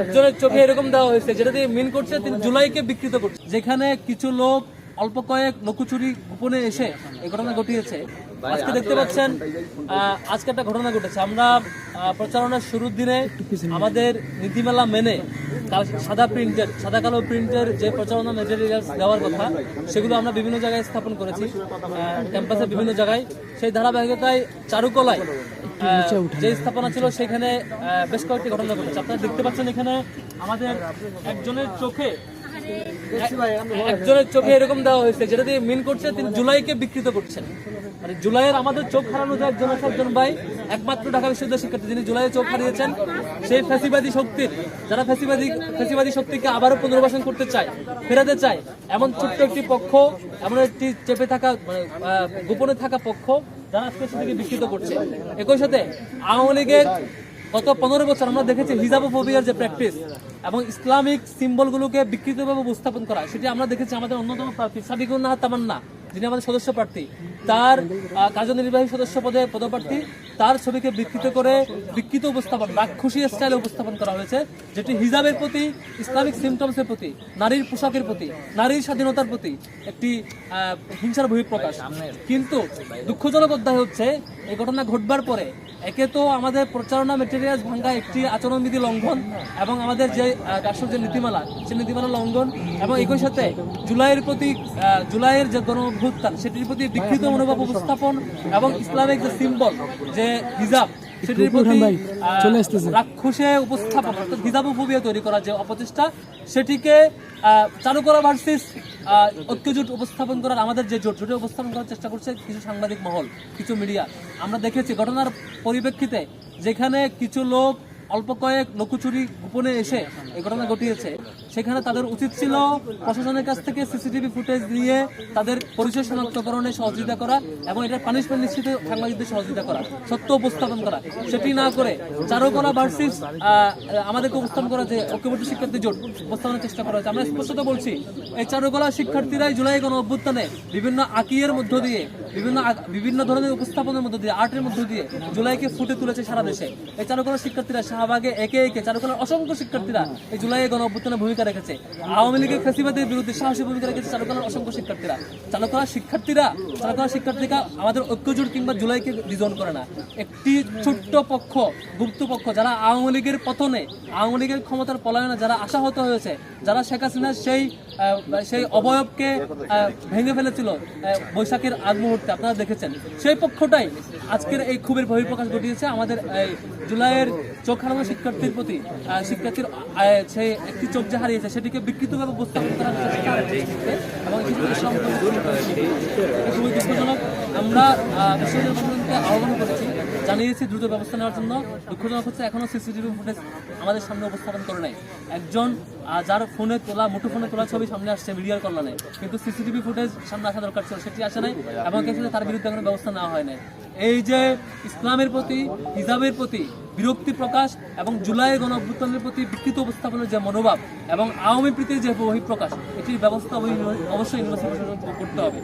একজনের চোখে এরকম দেওয়া হয়েছে, যেটা দিয়ে মিন করছে, তিনি জুলাইকে বিকৃত করছে। যেখানে কিছু লোক অল্প কয়েক লকুচুরি গোপনে এসে এই ঘটনা ঘটিয়েছে। আজকে দেখতে পাচ্ছেন আজকে একটা ঘটনা ঘটেছে। আমরা প্রচারণার শুরুর দিনে আমাদের নীতিমালা মেনে সাদা প্রিন্টের, সাদা কালো প্রিন্টের যে প্রচারণা মেটেরিয়ালস দেওয়ার কথা, সেগুলো আমরা বিভিন্ন জায়গায় স্থাপন করেছি। ক্যাম্পাসের বিভিন্ন জায়গায়। সেই ধারাবাহিকতায় চারুকলায় যে স্থাপনা ছিল সেখানে বেশ কয়েকটি ঘটনা ঘটেছে। আপনারা দেখতে পাচ্ছেন এখানে আমাদের একজনের চোখে একজনের চোখে এরকম দেওয়া হয়েছে যেটা দিয়ে মিন করছে তিনি জুলাইকে বিকৃত করছেন। মানে জুলাইয়ের আমাদের চোখ হারানো যে একজন একজন ভাই, একমাত্র ঢাকা বিশ্ববিদ্যালয় শিক্ষার্থী। যিনি জুলাইয়ে চোখ হারিয়েছেন, সেই ফ্যাসিবাদী শক্তির যারা ফ্যাসিবাদী ফ্যাসিবাদী শক্তিকে আবারও পুনর্বাসন করতে চায়, ফেরাতে চায়, এমন ছোট্ট একটি পক্ষ, এমন একটি চেপে থাকা মানে গোপনে থাকা পক্ষ, যারা আজকে সেটাকে বিকৃত করছে। একই সাথে আওয়ামী লীগের গত পনেরো বছর আমরা দেখেছি হিজাবোফোবিয়ার যে প্র্যাকটিস এবং ইসলামিক সিম্বলগুলোকে বিকৃতভাবে উপস্থাপন করা, সেটি আমরা দেখেছি আমাদের অন্যতম প্রার্থী সাবিকুন্নাহ তামান্না। যিনি আমাদের সদস্য প্রার্থী তার কার্যনির্বাহী সদস্য পদে পদপ্রার্থী তার ছবিকে বিকৃত করে বিকৃত উপস্থাপন রাক্ষসী স্টাইলে উপস্থাপন করা হয়েছে যেটি হিজাবের প্রতি ইসলামিক সিমটমসের প্রতি নারীর পোশাকের প্রতি নারীর স্বাধীনতার প্রতি একটি হিংসার বহিঃপ্রকাশ। কিন্তু দুঃখজনক অধ্যায় হচ্ছে এই ঘটনা ঘটবার পরে একে তো আমাদের প্রচারণা মেটেরিয়ালস ভাঙ্গা একটি আচরণবিধি লঙ্ঘন এবং আমাদের যে আহ, রাষ্ট্রের যে নীতিমালা সেই নীতিমালা লঙ্ঘন এবং একই সাথে জুলাইয়ের প্রতি জুলাইয়ের যে গণ সেটির প্রতি বিকৃত মনোভাব উপস্থাপন এবং ইসলামিক যে সিম্বল যে হিজাব সেটির প্রতি রাক্ষসে উপস্থাপন অর্থাৎ হিজাবোফোবিয়া তৈরি করার যে অপচেষ্টা সেটিকে আহ, চালু করা ভার্সিস ঐক্যজোট উপস্থাপন করার আমাদের যে জোট জোটে উপস্থাপন করার চেষ্টা করছে কিছু সাংবাদিক মহল কিছু মিডিয়া। আমরা দেখেছি ঘটনার পরিপ্রেক্ষিতে যেখানে কিছু লোক অল্প কয়েক লকুচুরি গোপনে এসে এই ঘটনা ঘটিয়েছে। সেখানে তাদের উচিত ছিল প্রশাসনের কাছ থেকে সিসিটিভি ফুটেজ দিয়ে তাদের পরিচয় শনাক্তকরণে সহযোগিতা করা এবং এটার পানিশমেন্ট নিশ্চিত সাংবাদিকদের সহযোগিতা করা, সত্য উপস্থাপন করা। সেটি না করে চারুকলা ভার্সিস আমাদেরকে উপস্থাপন করা যে ঐক্যবদ্ধ শিক্ষার্থী জোট উপস্থাপনের চেষ্টা করা হয়েছে। আমরা স্পষ্টত বলছি, এই চারুকলা শিক্ষার্থীরাই জুলাই গণ অভ্যুত্থানে বিভিন্ন আকিয়ের মধ্য দিয়ে বিভিন্ন বিভিন্ন ধরনের উপস্থাপনের মধ্য দিয়ে, আর্টের মধ্য দিয়ে জুলাইকে ফুটে তুলেছে সারা দেশে। এই চারুকলা শিক্ষার্থীরা শাহবাগে, একে একে চারুকলার অসংখ্য শিক্ষার্থীরা এই জুলাই গণ অভ্যুত্থানে ভূমিকা রেখেছে। আওয়ামী লীগের ফেসিবাদের বিরুদ্ধে সাহসী ভূমিকা রেখেছে চারুকলার অসংখ্য শিক্ষার্থীরা। চারুকলা শিক্ষার্থীরা চারুকলা শিক্ষার্থীরা আমাদের ঐক্যজোট কিংবা জুলাইকে রিজন করে না। একটি ছোট্ট পক্ষ, গুপ্ত পক্ষ, যারা আওয়ামী লীগের পতনে, আওয়ামী লীগের ক্ষমতার পলায়নে যারা আশাহত হয়েছে, যারা শেখ হাসিনার সেই সেই অবয়বকে ভেঙে ফেলেছিল বৈশাখের আগ মুহূর্তে। আপনারা দেখেছেন। সেই পক্ষটাই আজকের এই ক্ষোভের বহিঃপ্রকাশ ঘটিয়েছে। আমাদের জুলাইয়ের চোখ হারানো শিক্ষার্থীর প্রতি শিক্ষার্থীর সেই একটি চোখ যে হারিয়েছে। সেটিকে বিকৃতভাবে উপস্থাপন চেষ্টা এবং খুবই দুঃখজনক। আমরা আহ, বিশ্ববিদ্যালয় প্রশাসনকে আহ্বান করেছি জানিয়েছি দ্রুত ব্যবস্থা নেওয়ার জন্য। দুঃখজনক হচ্ছে এখনও সিসিটিভি ফুটেজ আমাদের সামনে উপস্থাপন করে নাই। একজন আহ, যার ফোনে তোলা মুঠো ফোনে তোলা ছবি সামনে আসছে মিডিয়ার কল্যাণে। কিন্তু সিসিটিভি ফুটেজ সামনে আসা দরকার ছিল সেটি আসে নাই এবং এক্ষেত্রে তার বিরুদ্ধে কোনো ব্যবস্থা নেওয়া হয় নাই। এই যে ইসলামের প্রতি হিজাবের প্রতি বিরক্তি প্রকাশ এবং জুলাই গণ অভ্যুত্থানের প্রতি বিকৃত উপস্থাপনের যে মনোভাব এবং আওয়ামী প্রীতির যে বহিঃপ্রকাশ এটির ব্যবস্থা অবশ্যই করতে হবে।